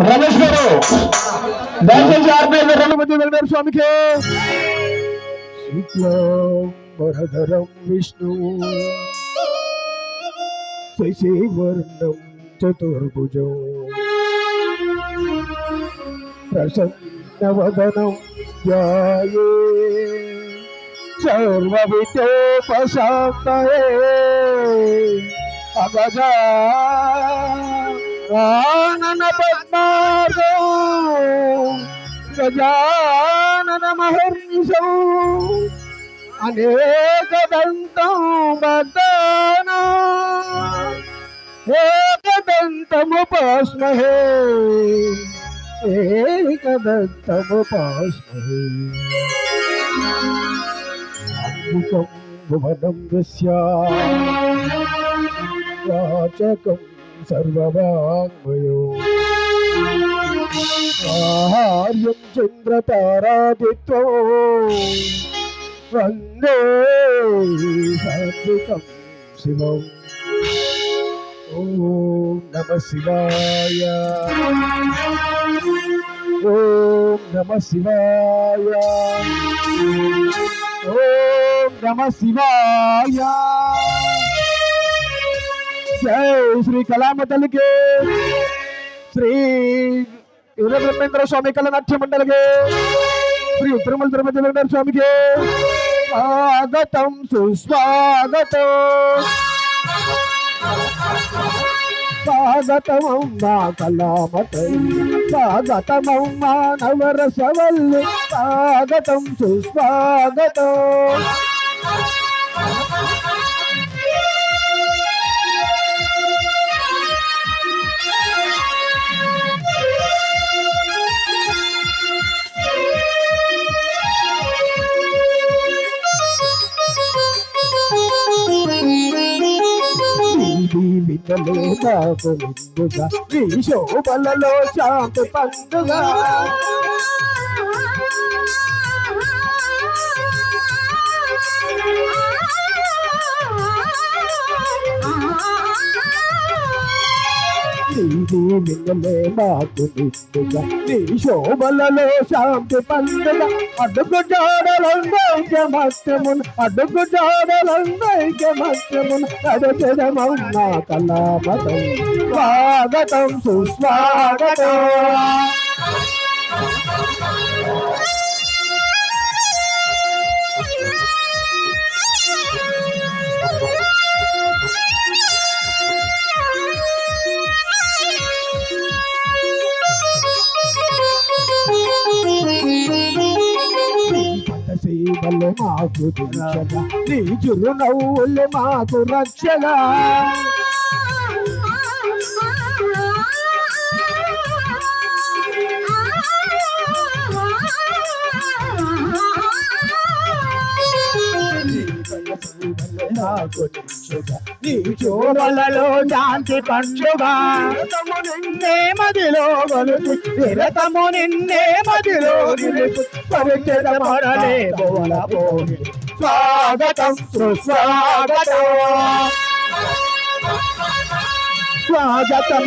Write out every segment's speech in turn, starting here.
రమేష్ గారు దయచేసి ఆర్మీ రణపతి వెంకటేశ్వర స్వామికి. శుక్లాంబరధరం విష్ణు శశివర్ణం చతుర్భుజం ప్రసన్నవదనం ధ్యాయే సర్వవిద్యోపశాంతయే అగజా వానన పద్మార్గో Gajanana మహర్నిశౌ అనేకదంతం బద్దాన ఏకదంతముపాస్మహే ఏకదంతముపాస్మహే అంబికం భువనం దస్యా sarva vaṅmayo āhāryam chandra tārādhitvo vande sattvikam shivam జై శ్రీ కళామ తల్లికి శ్రీ వీరబ్రహ్మేంద్ర స్వామి కళ నాట్య మండలికి. శ్రీ తిరుమల తిరుపతి వెంకటేశ్వర స్వామికి. స్వాగతం సుస్వాగతం. స్వాగతమమ్మా కళామతై. స్వాగతమమ్మా నవరసవల్లి. స్వాగతం సుస్వాగతం. ఇది నీ శోభలలో శాంతి పండుగ. నీది విన్నలే నాకు ముందుగా నీ శోభలలో శాంతి పండుగ. అడుగు జాడలందైక మత్యమున్. అడుగు జాడలందైక మత్యమున్. అడచదమన్న కళాపదం స్వాగతం సుస్వాగతం. మాకు దించగా నీ చిరు నవ్వులు మాకు రక్షగా నీ చోరలలో శాంతి పండుగ. నిన్నే మదిలో గొలుసు నిరతము నిన్నే మదిలో పరిచయ పడలే బోల పోని స్వాగతం. సుస్వాగతం స్వాగతం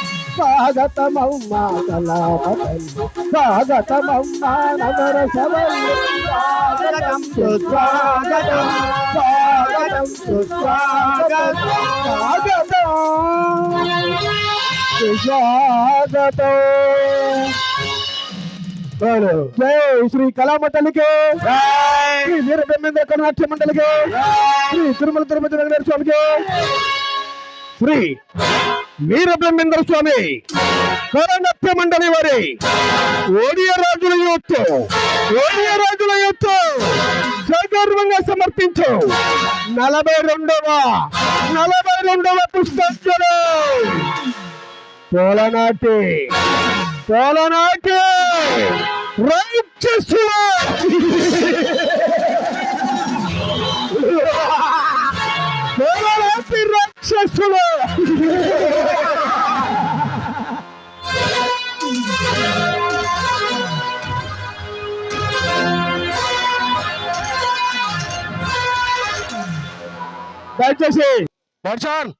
స్వాగతం సుస్వాగతం స్వాగతమమ్మా కళాపతల్లి స్వాగతమమ్మా నవరసవల్లి స్వాగతం సుస్వాగతం స్వాగతం. సుస్వాగతం స్వాగతం. సుస్వాగతం బోలో. జై శ్రీ కళామ తల్లికి. శ్రీ వీర బ్రహ్మేంద్ర కర్ణాట్య మండలికి శ్రీ తిరుమల తిరుపతి వెంకటేశ్వర స్వామికి. శ్రీ వీరబ్రహ్మేంద్ర స్వామి కరణత్య మండలి వారి ఓడియ రాజుల యొత్తు ఓడియ రాజుల యొత్తు సగర్వంగా సమర్పించు. నలభై రెండవ నలభై రెండవ పుస్తకం పోలనాటి పోలనాటి రైట్ చేస్తున్నా రాక్షసులు దయచేసి. దర్శన్!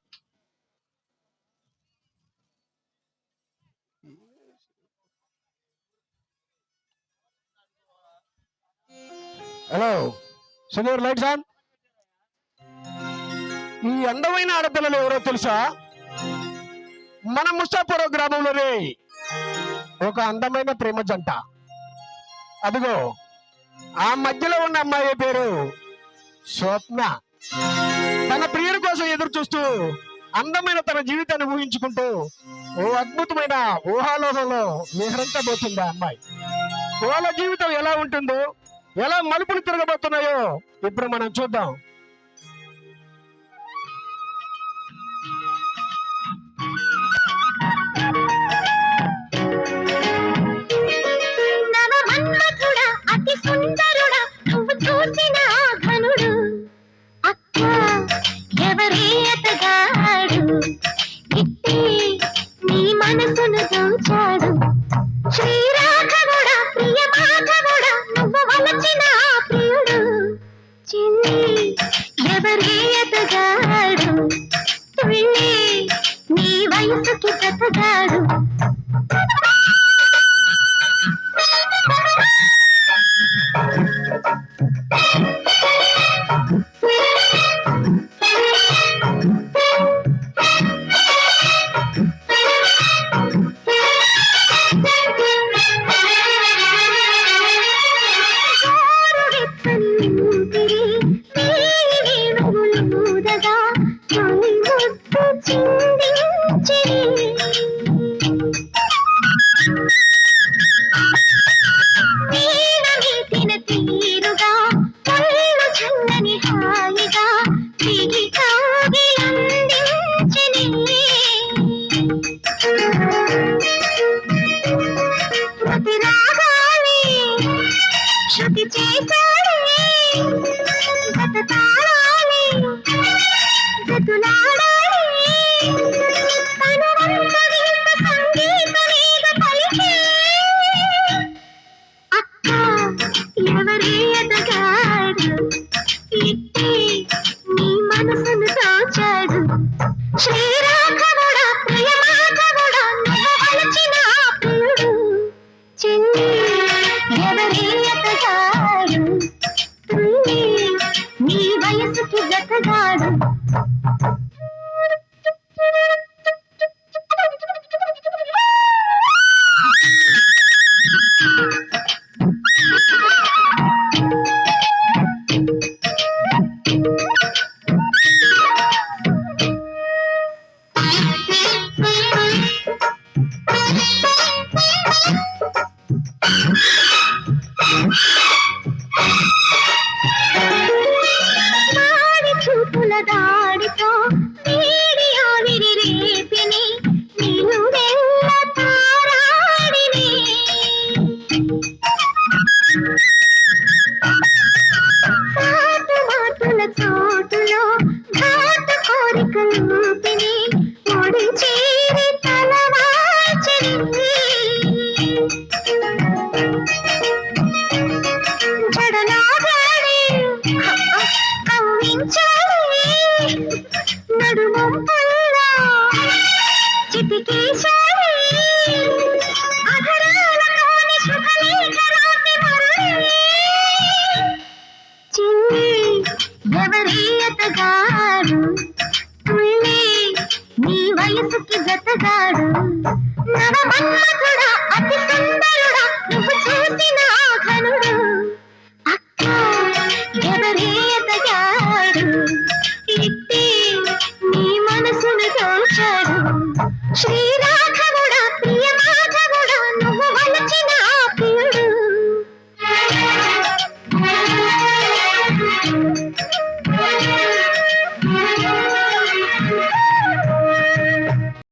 హలో సునీర్ లైట్స్ ఆన్ ఈ అందమైన ఆడపిల్లలు ఎవరో తెలుసా? మన ముస్తాపురం గ్రామంలోనే ఒక అందమైన ప్రేమ జంట. అదిగో ఆ మధ్యలో ఉన్న అమ్మాయి పేరు స్వప్న. తన ప్రియుడి కోసం ఎదురు చూస్తూ అందమైన తన జీవితాన్ని ఊహించుకుంటూ ఓ అద్భుతమైన ఊహాలోకంలో విహరించబోతుంది ఆ అమ్మాయి. వాళ్ళ జీవితం ఎలా ఉంటుందో ఎలా మలుపులు తిరగబోతున్నాయో ఇప్పుడు మనం చూద్దాం. Thank. எவர் ஈயத்துக்கா